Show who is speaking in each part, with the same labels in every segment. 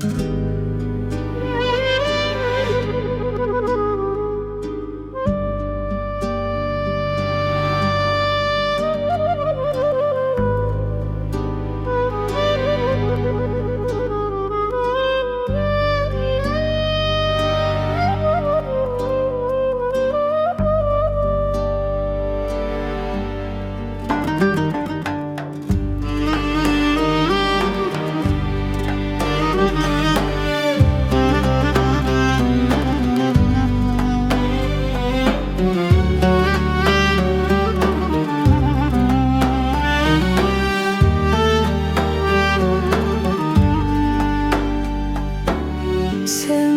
Speaker 1: thank you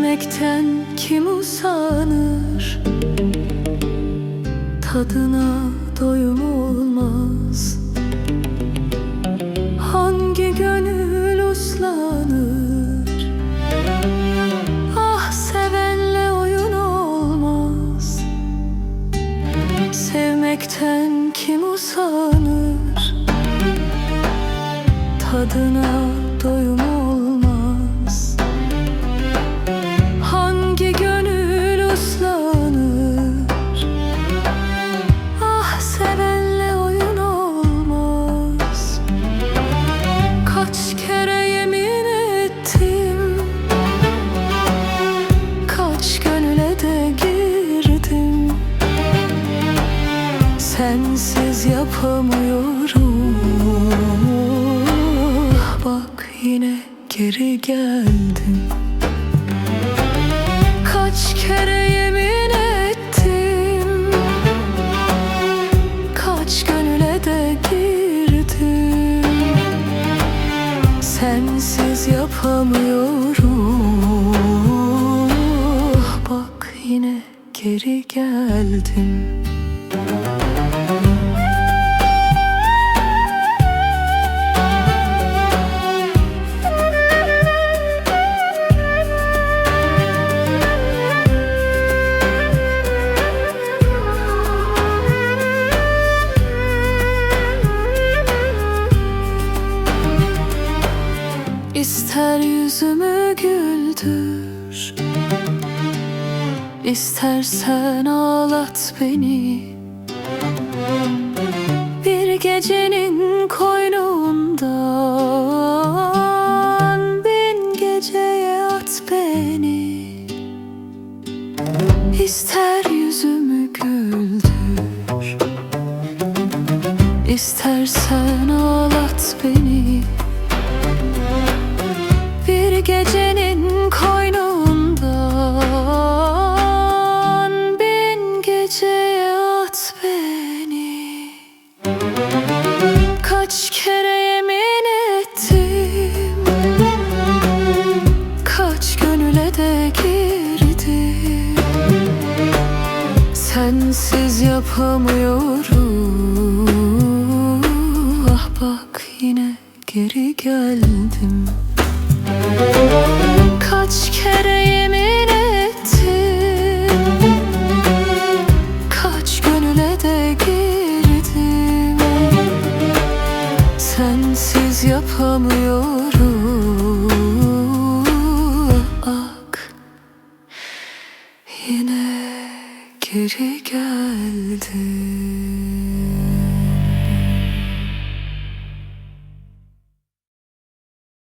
Speaker 1: Sevmekten kim usanır? Tadına doyum olmaz. Hangi gönül uslanır? Ah sevenle oyun olmaz. Sevmekten kim usanır? Tadına doyum olmaz Sensiz yapamıyorum. Bak yine geri geldim. Kaç kere yemin ettim. Kaç gönüle de girdim. Sensiz yapamıyorum. Bak yine geri geldim İster yüzümü güldür. İstersen ağlat beni. Bir gecenin koynundan Bin geceye at beni. İster yüzümü güldür. İstersen ağlat beni bir gecenin koynundan Bin geceye at beni. Kaç kere yemin ettim Kaç gönüle de girdim. Sensiz yapamıyorum. Ah bak yine geri geldim geldi.